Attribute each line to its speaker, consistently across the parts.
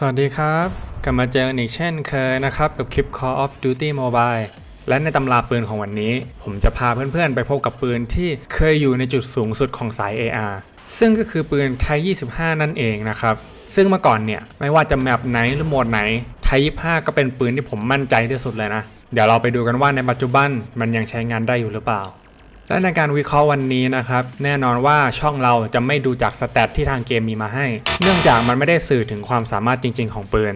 Speaker 1: สวัสดีครับ กลับมาเจอกันอีกเช่นเคยนะครับ กับคลิป Call of Duty Mobile และในตำราปืนของวันนี้ ผมจะพาเพื่อนๆ ไปพบกับปืนที่เคยอยู่ในจุดสูงสุดของสาย AR ซึ่งก็คือปืนไทย 25 นั่นเองนะครับ ซึ่งเมื่อก่อนเนี่ย ไม่ว่าจะแมปไหนหรือโหมดไหน ไทย 25 ก็เป็นปืนที่ผมมั่นใจที่สุดเลยนะ เดี๋ยวเราไปดูกันว่าในปัจจุบันมันยังใช้งานได้อยู่หรือเปล่า และในการวิเคราะห์วันนี้นะครับ แน่นอนว่าช่องเราจะไม่ดูจากสแตทที่ทางเกมมีมาให้ เนื่องจากมันไม่ได้สื่อถึงความสามารถจริง ๆ ของปืน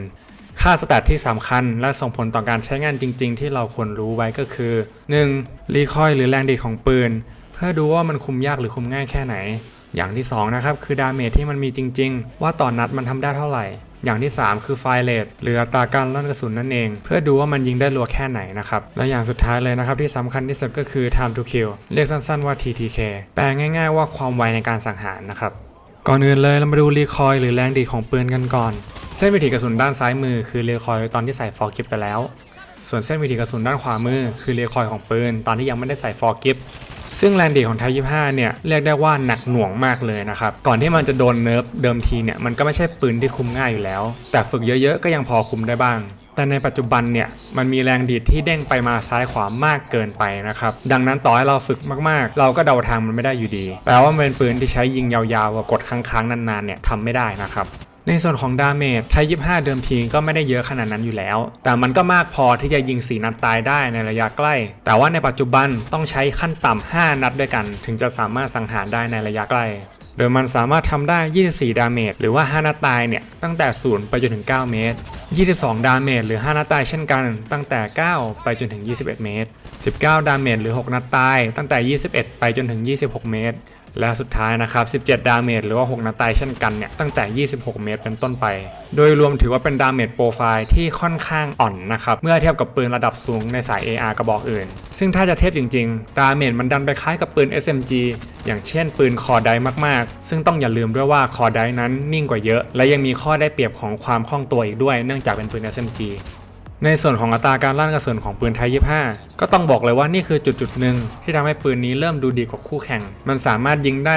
Speaker 1: ค่าสแตทที่สำคัญและส่งผลต่อการใช้งานจริง ๆ ที่เราควรรู้ไว้ก็คือ 1. รีคอยหรือแรงดีดของปืน เพื่อดูว่ามันคุมยากหรือคุมง่ายแค่ไหน อย่างที่สองนะครับ คือดาเมจที่มันมีจริง ๆ ว่าต่อนนัดมันทำได้เท่าไหร่ อย่างที่ 3 คือไฟเลทหรืออัตราการลั่นกระสุนนั่นเอง เพื่อดูว่ามันยิงได้รัวแค่ไหนนะครับ และอย่างสุดท้ายเลยนะครับที่สำคัญที่สุดก็คือ time to kill เรียกสั้นๆว่า TTK แปลง่าย ๆ ว่าความไวในการสังหารนะครับก่อนอื่นเลยเรามาดูรีคอยหรือแรงดีดของปืนกันก่อน เส้นวิถีกระสุนด้านซ้ายมือคือรีคอยตอนที่ใส่ฟอร์กิปไปแล้ว ส่วนเส้นวิถีกระสุนด้านขวามือคือรีคอยของปืน ตอนที่ยังไม่ได้ใส่ฟอร์กิป ซึ่งแรงดีของไทย25เนี่ยเรียกได้ว่าหนักหน่วงมากเลยนะครับก่อนที่มันจะโดนเนิร์ฟเดิมทีเนี่ยมันก็ไม่ใช่ปืนที่คุมง่ายอยู่แล้ว แต่ฝึกเยอะๆก็ยังพอคุมได้บ้างแต่ในปัจจุบันเนี่ยมันมีแรงดีดที่เด้งไปมาซ้ายขวามากเกินไปนะครับดังนั้นต่อให้เราฝึกมากๆ เราก็เดาทางมันไม่ได้อยู่ดีแปลว่ามันเป็นปืนที่ใช้ยิงยาวๆกับกดค้างๆนานๆเนี่ยทำไม่ได้นะครับ ในส่วนของดาเมจไทย25 เดิมทีก็ไม่ได้เยอะขนาดนั้นอยู่แล้ว แต่มันก็มากพอที่จะยิง 4 นัดตายได้ในระยะใกล้ แต่ว่าในปัจจุบันต้องใช้ขั้นต่ำ 5 นัดด้วยกัน ถึงจะสามารถสังหารได้ในระยะใกล้ โดยมันสามารถทำได้ 24 ดาเมจหรือว่า 5 นัดตายเนี่ยตั้งแต่ 0 ไปจนถึง 9 เมตร 22 ดาเมจหรือ 5 นัดตายเช่นกัน ตั้งแต่ 9 ไปจนถึง 21 เมตร 19 ดาเมจหรือ 6 นัดตาย ตั้งแต่ 21 ไปจนถึง 26 เมตร และสุดท้ายนะครับ 17 ดาเมจหรือว่า 6 นัดตายเช่นกันเนี่ย ตั้งแต่ 26 เมตรเป็นต้นไป โดยรวมถือว่าเป็นดาเมจโปรไฟล์ที่ค่อนข้างอ่อนนะครับ เมื่อเทียบกับปืนระดับสูงในสาย AR กระบอกอื่น ซึ่งถ้าจะเทียบจริงๆ ดาเมจมันดันไปคล้ายกับปืน SMG อย่างเช่นปืนคอไดมากๆ ซึ่งต้องอย่าลืมด้วยว่าคอไดนั้นนิ่งกว่าเยอะ และยังมีข้อได้เปรียบของความคล่องตัวอีกด้วย เนื่องจากเป็นปืน SMG ในส่วนของอัตราการลั่นกระสุนของปืนไทย25 ก็ต้องบอกเลยว่านี่คือจุดจุดหนึ่งที่ทำให้ปืนนี้เริ่มดูดีกว่าคู่แข่ง มันสามารถยิงได้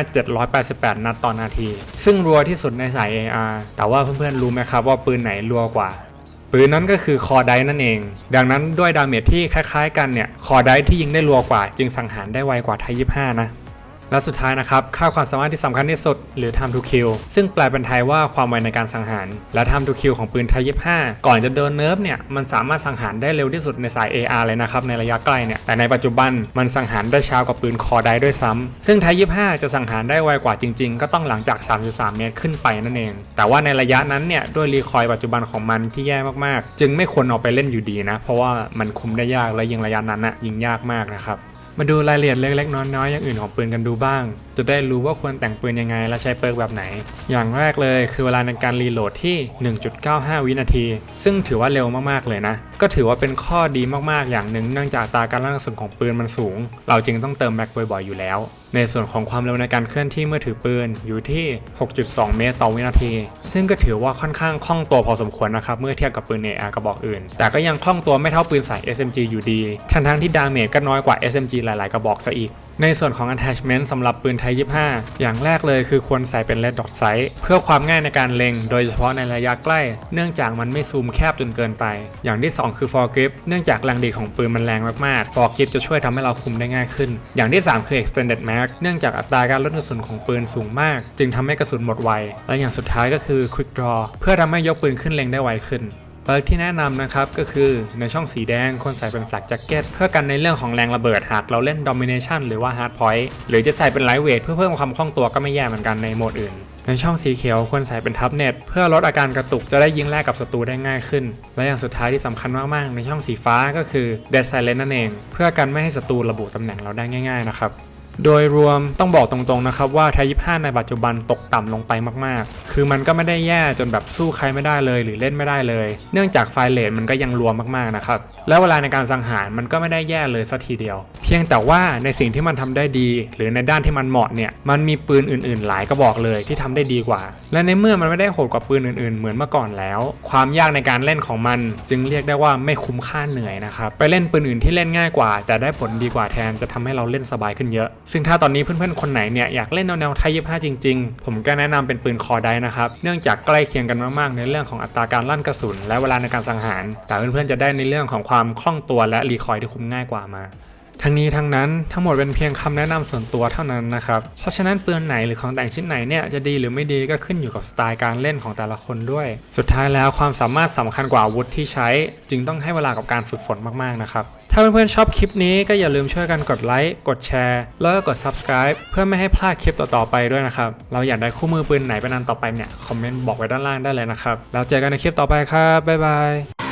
Speaker 1: 788 นัดต่อนาที ซึ่งรัวที่สุดในสาย AR แต่ว่าเพื่อนๆรู้ไหมครับว่าปืนไหนรัวกว่า ปืนนั้นก็คือคอไดนั่นเอง ดังนั้นด้วยดาเมจที่คล้ายๆ กันเนี่ย คอไดที่ยิงได้รัวกว่า จึงสังหารได้ไวกว่าไทย25 นะ และสุดท้ายนะครับ ค่าความสามารถที่สำคัญที่สุด หรือ time to kill ซึ่งแปลเป็นไทยว่าความไวในการสังหาร และ time to kill ของปืนไทย25ก่อนจะเดินเนิร์ฟเนี่ย มันสามารถสังหารได้เร็วที่สุดในสาย AR เลยนะครับ ในระยะใกล้เนี่ย แต่ในปัจจุบันมันสังหารได้ช้ากว่าปืนคอได้ด้วยซ้ำซึ่งไทย25จะสังหารได้ไวกว่าจริง ๆ ก็ต้องหลังจาก 33 เมตรขึ้นไปนั่นเอง แต่ว่าในระยะนั้นเนี่ยด้วยรีคอยปัจจุบันของมันที่แย่มากๆ จึงไม่ควรเอาไปเล่นอยู่ดีนะ เพราะว่ามันคุมได้ยากและยิงระยะนั้นอะยิงยากมากนะครับ มาดูรายละเอียดเล็กๆน้อยๆอย่างอื่นของปืนกันดูบ้าง จะได้รู้ว่าควรแต่งปืนยังไงและใช้เปิร์กแบบไหน อย่างแรกเลยคือเวลาในการรีโหลดที่ 1.95 วินาที ซึ่งถือว่าเร็วมากๆเลยนะก็ถือว่าเป็นข้อดีมากๆ อย่างหนึ่งเนื่องจากตาการลั่นกระสุนของปืนมันสูง เราจึงต้องเติมแม็กบ่อยๆอยู่แล้ว ในส่วนของความเร็วในการเคลื่อนที่เมื่อถือปืนอยู่ที่ 6.2 เมตรต่อวินาที ซึ่งก็ถือว่าค่อนข้างคล่องตัวพอสมควรนะครับเมื่อเทียบกับปืน AR กระบอกอื่น แต่ก็ยังคล่องตัวไม่เท่าปืนสาย SMG อยู่ดี ทั้งๆที่ดาเมจก็น้อยกว่า SMG หลายๆ กระบอกซะอีก ในส่วนของ attachment สำหรับปืนไทย 25 อย่างแรกเลยคือควรใส่เป็น red dot sight เพื่อความง่ายในการเล็ง โดยเฉพาะในระยะใกล้ เนื่องจากมันไม่ซูมแคบจนเกินไป อย่างที่2คือ for grip เนื่องจากแรงดีของปืนมันแรงมากๆ for grip จะช่วยทำให้เราคุมได้ง่ายขึ้น อย่างที่ 3 คือ extended mag เนื่องจากอัตราการลดกระสุนของปืนสูงมาก จึงทำให้กระสุนหมดไว และอย่างสุดท้ายก็คือ quick draw เพื่อทำให้ยกปืนขึ้นเล็งได้ไวขึ้นเปิร์กที่แนะนำนะครับก็คือในช่องสีแดงควรใส่เป็นแฟลกแจ็คเก็ตเพื่อกันในเรื่องของแรงระเบิดหากเราเล่น Domination หรือว่า Hard Point หรือจะใส่เป็นไลท์เวทเพื่อเพิ่มความคล่องตัวก็ไม่แย่เหมือนกันในโหมดอื่น ในช่องสีเขียวควรใส่เป็นทับเน็ตเพื่อลดอาการกระตุกจะได้ยิงแรกกับศัตรูได้ง่ายขึ้น และอย่างสุดท้ายที่สำคัญมากๆในช่องสีฟ้าก็คือ Dead Silence นั่นเอง เพื่อกันไม่ให้ศัตรูระบุตำแหน่งเราได้ง่ายๆนะครับ โดยรวมต้องบอกตรงๆนะครับว่าไทย25ในปัจจุบันตกต่ำลงไปมากๆ คือมันก็ไม่ได้แย่จนแบบสู้ใครไม่ได้เลยหรือเล่นไม่ได้เลย เนื่องจากไฟเรทมันก็ยังรวมมากๆนะครับ แล้วเวลาในการสังหารมันก็ไม่ได้แย่เลยสักทีเดียว เพียงแต่ว่าในสิ่งที่มันทำได้ดี หรือในด้านที่มันเหมาะเนี่ย มันมีปืนอื่นๆ หลายกระบอกเลยที่ทำได้ดีกว่า และในเมื่อมันไม่ได้โหดกว่าปืนอื่นๆ เหมือนเมื่อก่อนแล้ว ความยากในการเล่นของมันจึงเรียกได้ว่าไม่คุ้มค่าเหนื่อยนะครับ ไปเล่นปืนอื่นที่เล่นง่ายกว่า แต่ได้ผลดีกว่าแทนจะทำให้เราเล่นสบายขึ้นเยอะซึ่งถ้าตอนนี้เพื่อนๆ คนไหนเนี่ยอยากเล่นแนวไทยยี่ห้าจริง ๆ ผมก็แนะนำเป็นปืนคอได้นะครับ เนื่องจากใกล้เคียงกันมากๆ ในเรื่องของอัตราการลั่นกระสุน และเวลาในการสังหาร แต่เพื่อนๆ จะได้ในเรื่องของความคล่องตัวและรีคอยล์ที่คุ้มง่ายกว่ามา ทั้งนี้ทั้งนั้นทั้งหมดเป็นเพียงคำแนะนำส่วนตัวเท่านั้นนะครับ เพราะฉะนั้นปืนไหนหรือของแต่งชิ้นไหนเนี่ยจะดีหรือไม่ดีก็ขึ้นอยู่กับสไตล์การเล่นของแต่ละคนด้วย สุดท้ายแล้วความสามารถสำคัญกว่าอาวุธที่ใช้ จึงต้องให้เวลากับการฝึกฝนมากๆนะครับถ้าเพื่อนๆชอบคลิปนี้ก็อย่าลืมช่วยกันกดไลค์กดแชร์ แล้วก็กด subscribe เพื่อไม่ให้พลาดคลิปต่อๆไปด้วยนะครับ เราอยากได้คู่มือปืนไหนเป็นอันต่อไปเนี่ยคอมเมนต์บอกไว้ด้านล่างได้เลยนะครับแล้วเจอกันในคลิปต่อไปครับบ๊ายบาย